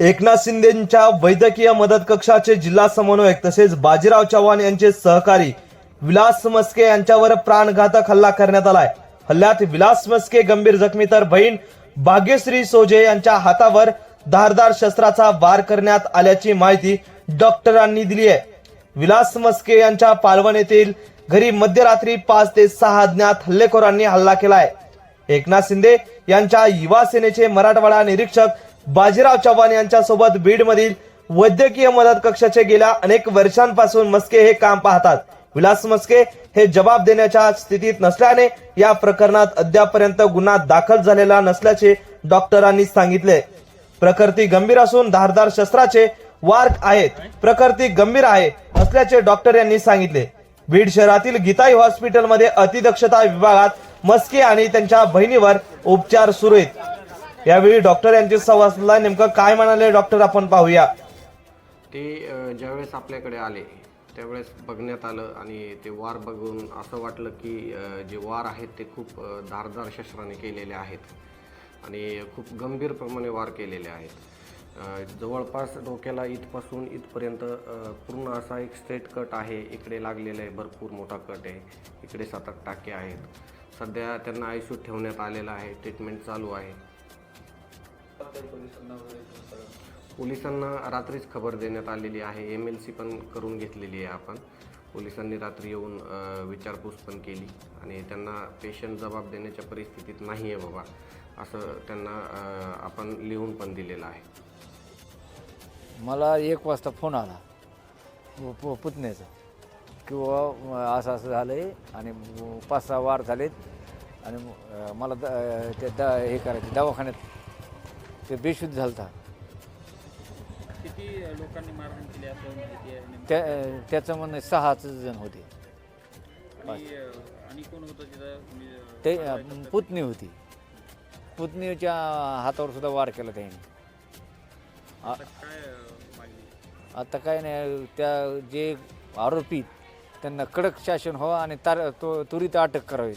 एकनाथ शिंदेच्या वैद्यकीय मदत कक्षाचे जिल्हा समन्वयक तसेच बाजीराव चव्हाण यांचे सहकारी विलास मस्के यांच्यावर प्राणघातक हल्ला करण्यात आलाय. हल्ल्यात विलास मस्के गंभीर जखमी तर बहीण भाग्यश्री सोजे यांच्या हातावर धारदार शस्त्राचा वार करण्यात आल्याची माहिती डॉक्टरांनी दिली आहे. विलास मस्के यांच्या पालवण येथील घरी मध्यरात्री पाच ते सहा अज्ञात हल्लेखोरांनी हल्ला केलाय. एकनाथ शिंदे यांच्या युवा सेनेचे मराठवाडा निरीक्षक बाजीराव चव्हाण यांच्या सोबत बीड मधील वैद्यकीय मदत कक्षाचे गेल्या अनेक वर्षांपासून मस्के हे काम पाहतात. विलास मस्के हे जबाब देण्याच्या स्थितीत नसल्याने या प्रकरणात अद्यापर्यंत गुन्हा दाखल झालेला नसल्याचे डॉक्टरांनी सांगितले. प्रकृती गंभीर असून धारदार शस्त्राचे वार आहेत. प्रकृती गंभीर आहे असल्याचे डॉक्टर यांनी सांगितले. बीड शहरातील गीताई हॉस्पिटलमध्ये अतिदक्षता विभागात मस्के आणि त्यांच्या बहिणीवर उपचार सुरू आहेत. यावेळी डॉक्टर यांच्या संवादला नेमकं काय म्हणाले? डॉक्टर आपण पाहूया. ते ज्यावेळेस आपल्याकडे आले त्यावेळेस बघण्यात आलं आणि ते वार बघून असं वाटलं की जे वार आहेत ते खूप धारदार शस्त्राने केलेले आहेत आणि खूप गंभीर प्रमाणे वार केलेले आहेत. जवळपास डोक्याला इथपासून इथपर्यंत पूर्ण असा एक स्ट्रेट कट आहे. इकडे लागलेला आहे भरपूर मोठा कट आहे. इकडे सात आठ टाके आहेत. सध्या त्यांना आयसीयूत ठेवण्यात आलेलं आहे. ट्रीटमेंट चालू आहे. पोलिसांना रात्रीच खबर देण्यात आलेली आहे. एम एल सी पण करून घेतलेली आहे आपण. पोलिसांनी रात्री येऊन अ, विचारपूस पण केली आणि त्यांना पेशंट जबाब देण्याच्या परिस्थितीत नाही आहे बाबा असं त्यांना अ, आपण लिहून पण दिलेलं आहे. मला एक वाजता फोन आला. पु- पु- पुतण्याचा. किंवा असं असं झालं आहे आणि पाच सहा वार झालेत आणि अं, मला द ते द हे करायचे दवाखान्यात ते बेशुद्ध झालं होता किती लोकांनी मारहाण केली असं माहिती आहे नेमकं? त्या त्याचं म्हणणं सहाच जण होते. आणि अं, आणि कोण होतं तिथं? म्हणजे, अं, ते अं, पुतणी होती. पुतणीच्या हातावर सुद्धा वार केला त्याने. आता काय अं, मागणी? आता काय नाही त्या जे आरोपी त्यांना कडक शासन व्हावं आणि तार तो त्वरित अटक करावी.